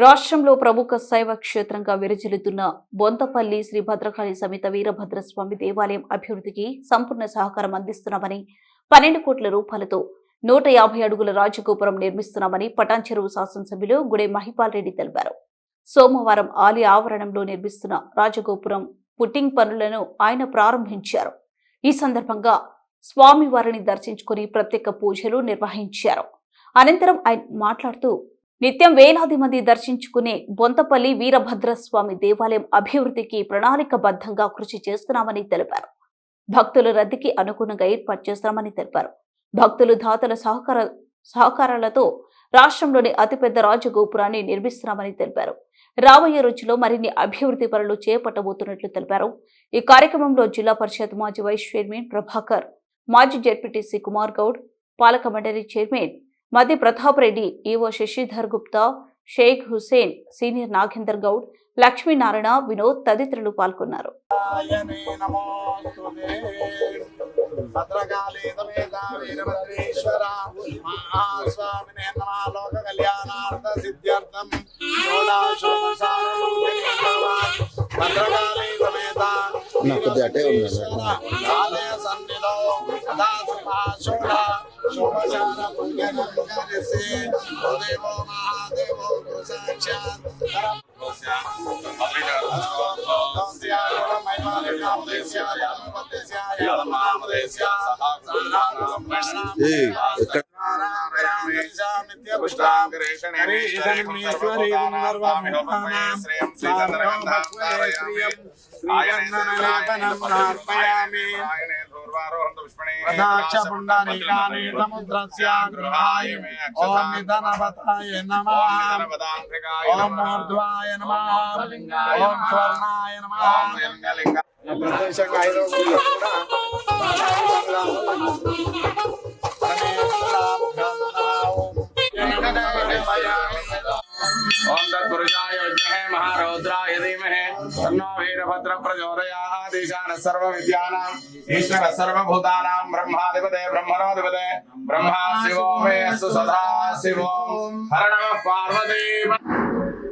రాష్ట్రంలో ప్రముఖ శైవ క్షేత్రంగా విరజిల్లుతున్న బొంతపల్లి శ్రీ భద్రకాళి సమేత వీరభద్రస్వామి దేవాలయం అభివృద్ధికి సంపూర్ణ సహకారం అందిస్తున్నామని పన్నెండు కోట్ల రూపాయలతో నూట యాభై అడుగుల రాజగోపురం నిర్మిస్తున్నామని పటాన్చెరువు శాసనసభ్యులు గుడే మహిపాల్ రెడ్డి తెలిపారు. సోమవారం ఆలయ ఆవరణంలో నిర్మిస్తున్న రాజగోపురం పుట్టింగ్ పనులను ఆయన ప్రారంభించారు. ఈ సందర్భంగా స్వామివారిని దర్శించుకుని ప్రత్యేక పూజలు నిర్వహించారు. అనంతరం ఆయన మాట్లాడుతూ నిత్యం వేలాది మంది దర్శించుకునే బొంతపల్లి వీరభద్రస్వామి దేవాలయం అభివృద్ధికి ప్రణాళికబద్ధంగా కృషి చేస్తున్నామని తెలిపారు. భక్తుల రద్దీకి అనుగుణంగా ఏర్పాటు చేస్తామని తెలిపారు. భక్తులు దాతల సహకార సహకారాలతో రాష్ట్రంలోని అతిపెద్ద రాజగోపురాన్ని నిర్మిస్తున్నామని తెలిపారు. రాబోయే రోజుల్లో మరిన్ని అభివృద్ధి పనులు చేపట్టబోతున్నట్లు తెలిపారు. ఈ కార్యక్రమంలో జిల్లా పరిషత్ మాజీ వైస్ చైర్మన్ ప్రభాకర్ మాజీ జెడ్పీటీసీ కుమార్ గౌడ్ పాలక మండలి చైర్మన్ మధ్య ప్రతాప్ రెడ్డి ఈవో శశిధర్ గుప్తా షేక్ హుసేన్ సీనియర్ నాగేందర్ గౌడ్ లక్ష్మీనారాయణ వినోద్ తదితరులు పాల్గొన్నారు. ఆయనే నమోస్తుతే భద్రకాళీ సమేత వీరభద్రేశ్వర మహాస్వామినే నమ. లోక కళ్యాణార్థ సిద్ధ్యర్థం భద్రకాళీ సమేత నా కొద్దిగా అటే ఉన్నాను. వీరభద్రేశ్వర ఆలయ సన్నిధో సదా శుభాశుభ శుభశాల మహాదేవో గురు సాక్షాత్ ఏయ్, ఎక్కడ ఓం నిధనవతాయ నమః. ఓం మూర్ధ్వాయ నమః. ఓం స్వర్ణాయ నమః. ప్రదేశంగా ఐదో గుడి కూడా महारौद्राय धीमहे। तन्नो वीरभद्र प्रचोदयात् ईशानः सर्वविद्यानाम्, ईश्वरः सर्वभूतानां ब्रह्माधिपते ब्रह्मणोऽधिपते ब्रह्मा शिवो मे सदा शिवो। हर नमः, पार्वती।